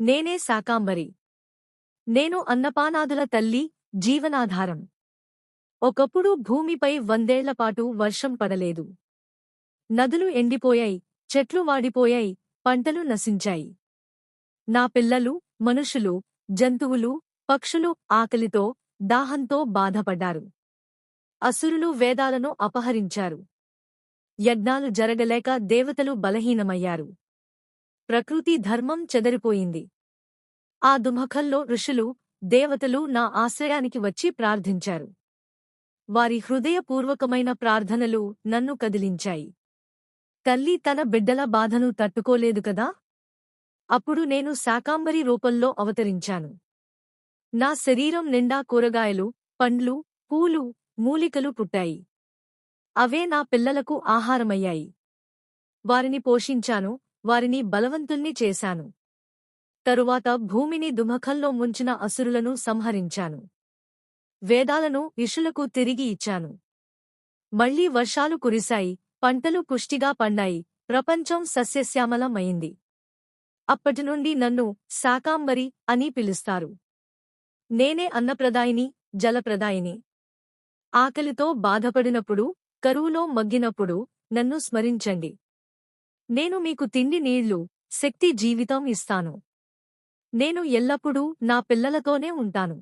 నేనే శాకాంబరి. నేను అన్నపానాదుల తల్లి జీవనాధారం. ఒకప్పుడు భూమిపై వందేళ్ళపాటు వర్షం పడలేదు. నదులు ఎండిపోయాయి చెట్లు వాడిపోయాయి పంటలు నశించాయి. నా పిల్లలు మనుషులు జంతువులు పక్షులు ఆకలితో దాహంతో బాధపడ్డారు. అసురులు వేదాలను అపహరించారు. యజ్ఞాలు జరగలేక దేవతలు బలహీనమయ్యారు. ప్రకృతి ధర్మం చెదరిపోయింది. ఆ దుమఖంలో ఋషులు దేవతలు నా ఆశ్రయానికి వచ్చి ప్రార్థించారు. వారి హృదయపూర్వకమైన ప్రార్థనలు నన్ను కదిలించాయి. తల్లి తన బిడ్డల బాధను తట్టుకోలేదు కదా? అప్పుడు నేను శాకాంబరి రూపంలో అవతరించాను. నా శరీరం నిండా కూరగాయలు పండ్లు పూలు మూలికలు పుట్టాయి. అవే నా పిల్లలకు ఆహారమయ్యాయి. వారిని పోషించాను వారిని బలవంతుల్ని చేశాను. తరువాత భూమిని దుమఖంలో ముంచిన అసురులను సంహరించాను. వేదాలను ఇషులకు తిరిగి ఇచ్చాను. మళ్ళీ వర్షాలు కురిశాయి పంటలు పుష్టిగా పండాయి ప్రపంచం సస్యశ్యామలమైంది. అప్పటినుండి నన్ను శాకాంబరి అని పిలుస్తారు. నేనే అన్నప్రదాయిని జలప్రదాయిని. ఆకలితో బాధపడినప్పుడు కరువులో మగ్గినప్పుడు నన్ను స్మరించండి. నేను మీకు తిండి నీళ్ళు శక్తి జీవితం ఇస్తాను. నేను ఎల్లప్పుడూ నా పిల్లలతోనే ఉంటాను.